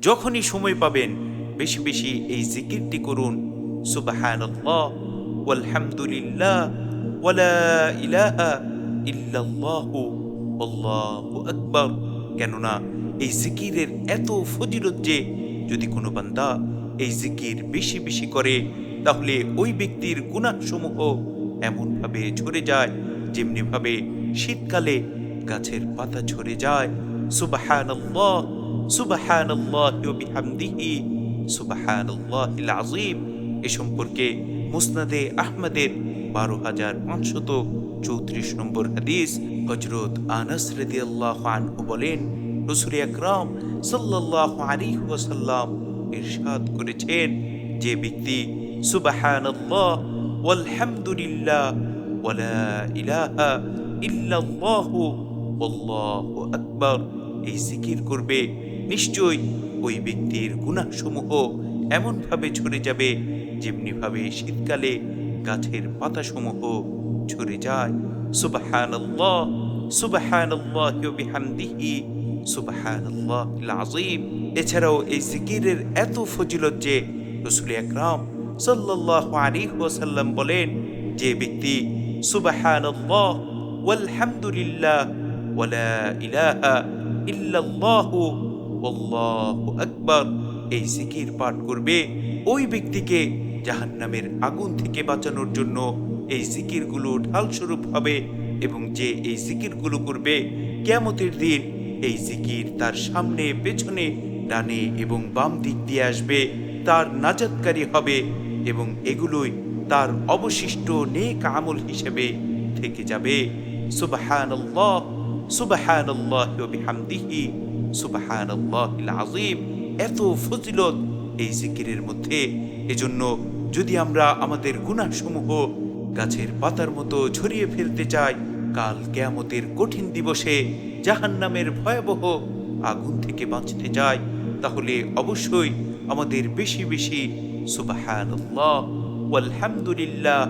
যখনই সময় পাবেন, বেশি বেশি এই জিকিরটি করুন। সুবহানাল্লাহ, ওয়ালহামদুলিল্লাহ, ওয়ালা কেননা এই জিকিরের এত ফজিলত যে, যদি কোনো বান্দা এই জিকির বেশি বেশি করে, তাহলে ওই ব্যক্তির গুণাসমূহ এমনভাবে ঝরে যায়, যেমনিভাবে শীতকালে গাছের পাতা ঝরে যায়। সুবাহানাল্লাহ সুবাহানাল্লাহ ওয়া বিহামদিহি এ সম্পর্কে মুসনাদে আহমদের বারো হাজার পাঁচশত চৌত্রিশ নম্বর হাদিস হজরত আনাস রাদিয়াল্লাহু আনহু বলেন, রসুল আকরাম আলাইহি ওয়াসাল্লাম ইরশাদ করেছেন যে ব্যক্তি, সুবহানাল্লাহ ওয়ালহামদুলিল্লাহ ওয়ালা ইলাহা ইল্লাল্লাহু আল্লাহু আকবার, এই জিকির করবে নিশ্চয়ই ওই ব্যক্তির গুনাহসমূহ এমনভাবে ঝরে যাবে যেমনিভাবে শীতকালে গাছের পাতাসমূহ ঝরে যায়। আযীম। এছাড়াও এই জিকিরের এত ফজিলত যে রাসূল ওয়াসাল্লাম বলেন যে ব্যক্তি ইলাহা ইল্লাল্লাহু আল্লাহু আকবার। এই জিকির পাঠ করবে ওই ব্যক্তিকে জাহান্নামের আগুন থেকে বাঁচানোর জন্য। এই জিকিরগুলো ঢালস্বরূপ হবে এবং যে এই জিকিরগুলো করবে কেয়ামতের দিন এই জিকির তার সামনে, পেছনে, ডানে এবং বাম দিক দিয়ে আসবে, তার নাজাতকারী হবে এবং এগুলোই তার অবশিষ্ট নেক আমল হিসেবে থেকে যাবে। সুবহানাল্লাহ বিহামদিহি। সুবহানাল্লাহিল আযীম, এত ফজিলত এই জিকিরের মধ্যে। এজন্য যদি আমরা আমাদের গুনাহসমূহ গাছের পাতার মতো ঝরিয়ে ফেলতে চাই, কাল কেয়ামতের কঠিন দিবসে জাহান্নামের ভয়াবহ আগুন থেকে বাঁচতে চাই, তাহলে অবশ্যই আমাদের বেশি বেশি সুবহানাল্লাহ, ওয়ালহামদুলিল্লাহ,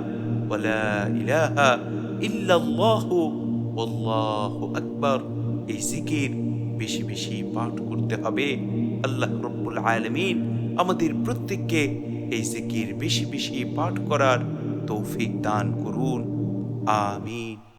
ওয়ালা ইলাহা এই জিকির বেশি বেশি পাঠ করতে হবে। আল্লাহ রব্বুল আলমিন আমাদের প্রত্যেককে এই জিকির বেশি বেশি পাঠ করার তৌফিক দান করুন। আমিন।